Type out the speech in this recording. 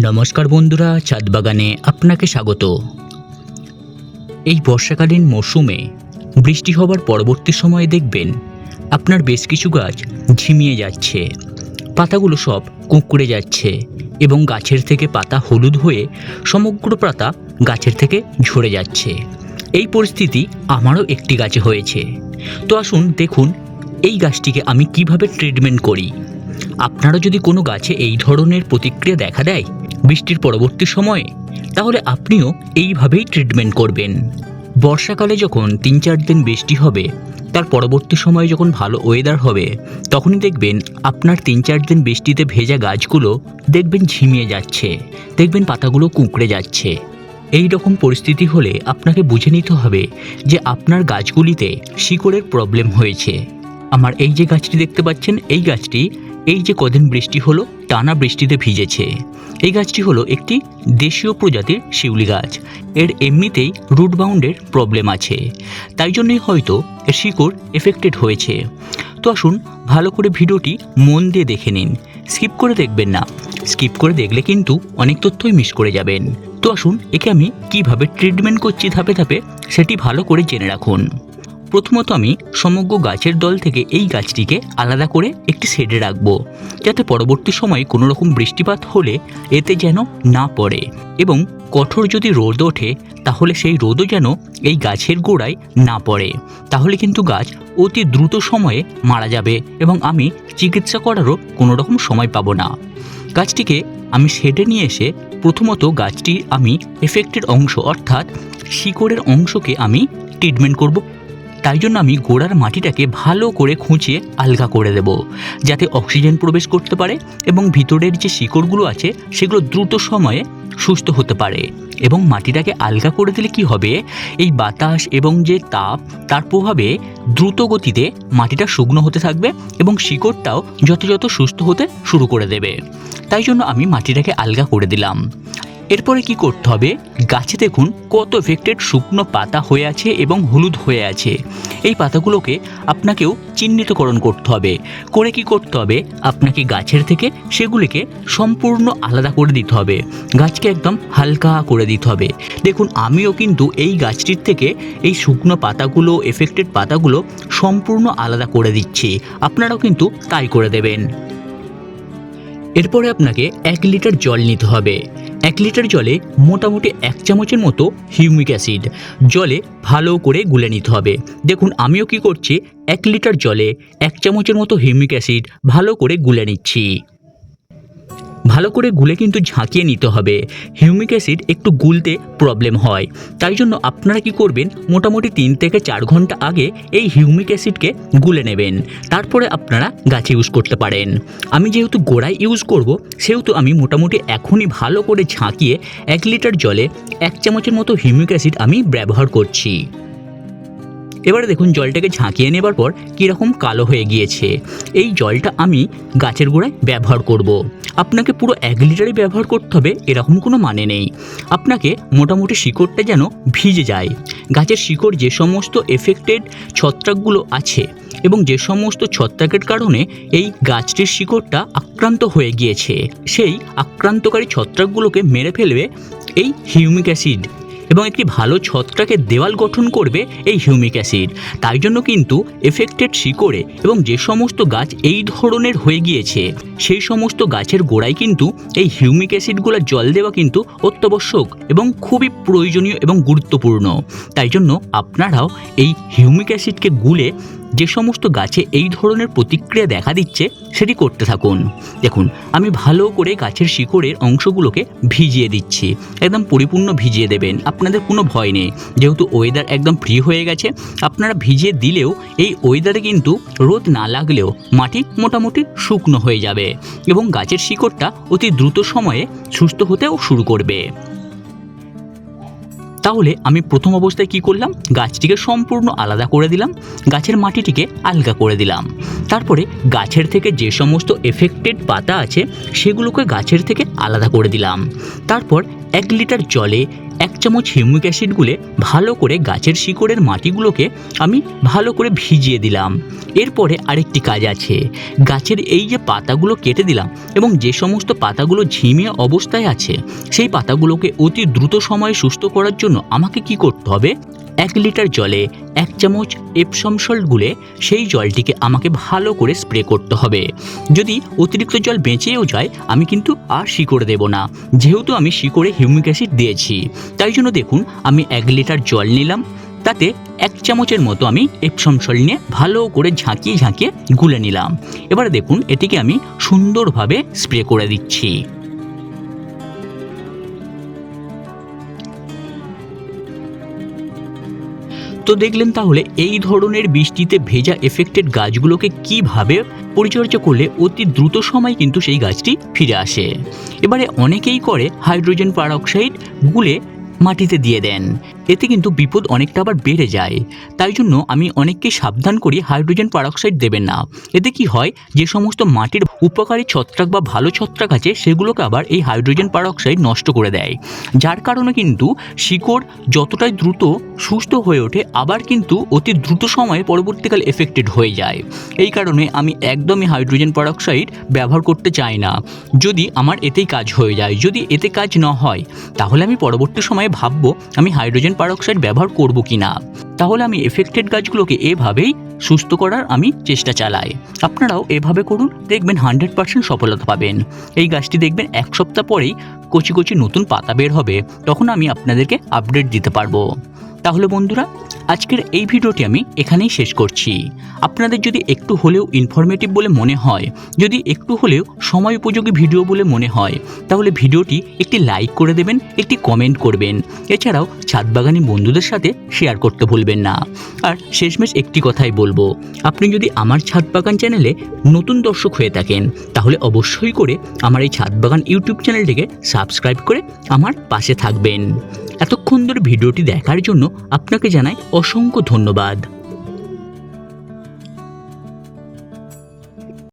নমস্কার বন্ধুরা ছাদ বাগানে আপনাকে স্বাগত। এই বর্ষাকালীন মরশুমে বৃষ্টি হবার পরবর্তী সময়ে দেখবেন আপনার বেশ কিছু গাছ ঝিমিয়ে যাচ্ছে। পাতাগুলো সব কুঁকড়ে যাচ্ছে এবং গাছের থেকে পাতা হলুদ হয়ে সমগ্র পাতা গাছের থেকে ঝরে যাচ্ছে। এই পরিস্থিতি আমারও একটি গাছে হয়েছে। তো আসুন দেখুন এই গাছটিকে আমি কীভাবে ট্রিটমেন্ট করি। আপনারও যদি কোনো গাছে এই ধরনের প্রতিক্রিয়া দেখা দেয় বৃষ্টির পরবর্তী সময়ে, তাহলে আপনিও এইভাবেই ট্রিটমেন্ট করবেন। বর্ষাকালে যখন তিন চার দিন বৃষ্টি হবে, তার পরবর্তী সময়ে যখন ভালো ওয়েদার হবে, তখনই দেখবেন আপনার তিন চার দিন বৃষ্টিতে ভেজা গাছগুলো দেখবেন ঝিমিয়ে যাচ্ছে, দেখবেন পাতাগুলো কুঁকড়ে যাচ্ছে। এই রকম পরিস্থিতি হলে আপনাকে বুঝে নিতে হবে যে আপনার গাছগুলিতে শিকড়ের প্রবলেম হয়েছে। আমার এই যে গাছটি দেখতে পাচ্ছেন, এই গাছটি, এই যে কদিন বৃষ্টি হলো টানা বৃষ্টিতে ভিজেছে। এই গাছটি হলো একটি দেশীয় প্রজাতির শিউলি গাছ। এর এমনিতেই রুট বাউন্ডের প্রবলেম আছে। তাই জন্যই হয়তো এর শিকড় এফেক্টেড হয়েছে। তো আসুন, ভালো করে ভিডিওটি মন দিয়ে দেখে নিন। স্কিপ করে দেখবেন না। স্কিপ করে দেখলে কিন্তু অনেক তথ্যই মিস করে যাবেন। তো আসুন, একে আমি কীভাবে ট্রিটমেন্ট করছি ধাপে ধাপে, সেটি ভালো করে জেনে রাখুন। প্রথমত আমি সমগ্র গাছের দল থেকে এই গাছটিকে আলাদা করে একটি শেডে রাখব, যাতে পরবর্তী সময়ে কোনো রকম বৃষ্টিপাত হলে এতে যেন না পড়ে এবং কঠোর যদি রোদ ওঠে, তাহলে সেই রোদও যেন এই গাছের গোড়ায় না পড়ে। তাহলে কিন্তু গাছ অতি দ্রুত সময়ে মারা যাবে এবং আমি চিকিৎসা করারও কোনো রকম সময় পাবো না। গাছটিকে আমি শেডে নিয়ে এসে প্রথমত গাছটি আমি এফেক্টেড অংশ অর্থাৎ শিকড়ের অংশকে আমি ট্রিটমেন্ট করব তাই জন্য আমি গোড়ার মাটিটাকে ভালো করে খুঁচিয়ে আলগা করে দেব, যাতে অক্সিজেন প্রবেশ করতে পারে এবং ভিতরের যে শিকড়গুলো আছে সেগুলো দ্রুত সময়ে সুস্থ হতে পারে এবং মাটিটাকে আলগা করে দিলে কি হবে? এই বাতাস এবং যে তাপ, তার প্রভাবে দ্রুত গতিতে মাটিটা শুকনো হতে থাকবে এবং শিকড়টাও যত সুস্থ হতে শুরু করে দেবে। তাই জন্য আমি মাটিটাকে আলগা করে দিলাম। এরপরে কি করতে হবে? গাছে দেখুন কত এফেক্টেড শুকনো পাতা হয়ে আছে এবং হলুদ হয়ে আছে। এই পাতাগুলোকে আপনাকেও চিহ্নিতকরণ করতে হবে। করে কি করতে হবে? আপনাকে গাছের থেকে সেগুলিকে সম্পূর্ণ আলাদা করে দিতে হবে। গাছকে একদম হালকা করে দিতে হবে। দেখুন, আমিও কিন্তু এই গাছটির থেকে এই শুকনো পাতাগুলো এফেক্টেড পাতাগুলো সম্পূর্ণ আলাদা করে দিচ্ছি। আপনারাও কিন্তু তাই করে দেবেন। এরপরে আপনাকে এক লিটার জল নিতে হবে। এক লিটার জলে মোটামুটি এক চামচের মতো হিউমিক অ্যাসিড জলে ভালো করে গুলে নিতে হবে। দেখুন, আমিও কি করছি? এক লিটার জলে এক চামচের মতো হিউমিক অ্যাসিড ভালো করে গুলে নিচ্ছি। ভালো করে গুলে কিন্তু ঝাঁকিয়ে নিতে হবে। হিউমিক অ্যাসিড একটু গুলতে প্রবলেম হয়। তাই জন্য আপনারা কি করবেন, মোটামুটি তিন থেকে চার ঘণ্টা আগে এই হিউমিক অ্যাসিডকে গুলে নেবেন। তারপরে আপনারা গাছে ইউজ করতে পারেন। আমি যেহেতু গোড়ায় ইউজ করব, সেহেতু আমি মোটামুটি এখনই ভালো করে ঝাঁকিয়ে এক লিটার জলে এক চামচের মতো হিউমিক অ্যাসিড আমি ব্যবহার করছি। এবারে দেখুন জলটাকে ঝাঁকিয়ে নেবার পর কীরকম কালো হয়ে গিয়েছে। এই জলটা আমি গাছের গোড়ায় ব্যবহার করব। আপনাকে পুরো এক লিটারই ব্যবহার করতে হবে, এরকম কোনো মানে নেই। আপনাকে মোটামুটি শিকড়টা যেন ভিজে যায়। গাছের শিকড় যে সমস্ত এফেক্টেড ছত্রাকগুলো আছে এবং যে সমস্ত ছত্রাকের কারণে এই গাছটির শিকড়টা আক্রান্ত হয়ে গিয়েছে, সেই আক্রান্তকারী ছত্রাকগুলোকে মেরে ফেলবে এই হিউমিক অ্যাসিড এবং একটি ভালো ছত্রাকের দেওয়াল গঠন করবে এই হিউমিক অ্যাসিড। তাই জন্য কিন্তু এফেক্টেড শিকড়ে এবং যে সমস্ত গাছ এই ধরনের হয়ে গিয়েছে, সেই সমস্ত গাছের গোড়ায় কিন্তু এই হিউমিক অ্যাসিডগুলো জল দেওয়া কিন্তু অত্যাবশ্যক এবং খুবই প্রয়োজনীয় এবং গুরুত্বপূর্ণ। তাই জন্য আপনারাও এই হিউমিক অ্যাসিডকে গুলে যে সমস্ত গাছে এই ধরনের প্রতিক্রিয়া দেখা দিচ্ছে, সেটি করতে থাকুন। দেখুন, আমি ভালো করে গাছের শিকড়ের অংশগুলোকে ভিজিয়ে দিচ্ছি। একদম পরিপূর্ণ ভিজিয়ে দেবেন। আপনাদের কোনো ভয় নেই। যেহেতু ওয়েদার একদম ফ্রি হয়ে গেছে, আপনারা ভিজিয়ে দিলেও এই ওয়েদারে কিন্তু রোদ না লাগলেও মাটি মোটামুটি শুকনো হয়ে যাবে এবং গাছের শিকড়টা অতি দ্রুত সময়ে সুস্থ হতেও শুরু করবে। তাহলে আমি প্রথম অবস্থায় কি করলাম? গাছটিকে সম্পূর্ণ আলাদা করে দিলাম। গাছের মাটিটিকে আলগা করে দিলাম। তারপরে গাছের থেকে যে সমস্ত এফেক্টেড পাতা আছে, সেগুলোকে গাছের থেকে আলাদা করে দিলাম। তারপর এক লিটার জলে এক চামচ হিউমিক অ্যাসিড গুলে ভালো করে গাছের শিকড়ের মাটিগুলোকে আমি ভালো করে ভিজিয়ে দিলাম। এরপরে আরেকটি কাজ আছে। গাছের এই যে পাতাগুলো কেটে দিলাম এবং যে সমস্ত পাতাগুলো ঝিমিয়ে অবস্থায় আছে, সেই পাতাগুলোকে অতি দ্রুত সময়ে সুস্থ করার জন্য আমাকে কি করতে হবে? এক লিটার জলে এক চামচ এপসম সল্ট গুলে সেই জলটিকে আমাকে ভালো করে স্প্রে করতে হবে। যদি অতিরিক্ত জল বেঁচেও যায়, আমি কিন্তু আর শিকড়ে দেব না। যেহেতু আমি শিকড়ে হিউমিক অ্যাসিড দিয়েছি, তাই জন্য দেখুন, আমি এক লিটার জল নিলাম। তাতে এক চামচের মতো আমি এপসম সল্ট নিয়ে ভালো করে ঝাঁকিয়ে ঝাঁকিয়ে গুলে নিলাম। এবারে দেখুন, এটিকে আমি সুন্দরভাবে স্প্রে করে দিচ্ছি। তো দেখলেন তাহলে এই ধরনের বৃষ্টিতে ভেজা এফেক্টেড গাছগুলোকে কীভাবে পরিচর্যা করলে অতি দ্রুত সময় কিন্তু সেই গাছটি ফিরে আসে? এবারে অনেকেই করে হাইড্রোজেন পারঅক্সাইড গুলে মাটিতে দিয়ে দেন। এতে কিন্তু বিপদ অনেকটা আবার বেড়ে যায়। তাই জন্য আমি অনেককে সাবধান করি হাইড্রোজেন পারঅক্সাইড দেবেন না। এতে কি হয়, যে সমস্ত মাটির উপকারী ছত্রাক বা ভালো ছত্রাক আছে, সেগুলোকে আবার এই হাইড্রোজেন পারঅক্সাইড নষ্ট করে দেয়। যার কারণে কিন্তু শিকড় যতটাই দ্রুত সুস্থ হয়ে ওঠে, আবার কিন্তু অতি দ্রুত সময়ে পরবর্তীকালে এফেক্টেড হয়ে যায়। এই কারণে আমি একদমই হাইড্রোজেন পারঅক্সাইড ব্যবহার করতে চাই না। যদি আমার এতেই কাজ হয়ে যায়, যদি এতে কাজ না হয়, তাহলে আমি পরবর্তী সময়ে ভাববো আমি হাইড্রোজেন পারঅক্সাইড ব্যবহার করব কি না তাহলে আমি এফেক্টেড গাছগুলোকে এভাবেই সুস্থ করার আমি চেষ্টা চালাই। আপনারাও এভাবে করুন, দেখবেন হান্ড্রেড পার্সেন্ট সফলতা পাবেন। এই গাছটি দেখবেন এক সপ্তাহ পরেই কচি কচি নতুন পাতা বের হবে, তখন আমি আপনাদেরকে আপডেট দিতে পারব। তাহলে বন্ধুরা, আজকের এই ভিডিওটি আমি এখানেই শেষ করছি। আপনাদের যদি একটু হলেও ইনফরমেটিভ বলে মনে হয়, যদি একটু হলেও সময় উপযোগী ভিডিও বলে মনে হয়, তাহলে ভিডিওটি একটি লাইক করে দেবেন, একটি কমেন্ট করবেন। এছাড়াও ছাদবাগানি বন্ধুদের সাথে শেয়ার করতে ভুলবেন না। আর শেষমেশ একটি কথাই বলব, আপনি যদি আমার ছাদ বাগান চ্যানেলে নতুন দর্শক হয়ে থাকেন, তাহলে অবশ্যই করে আমার এই ছাদ বাগান ইউটিউব চ্যানেলটিকে সাবস্ক্রাইব করে আমার পাশে থাকবেন। এতক্ষণ ধরে ভিডিওটি দেখার জন্য আপনাকে জানাই অসংখ্য ধন্যবাদ।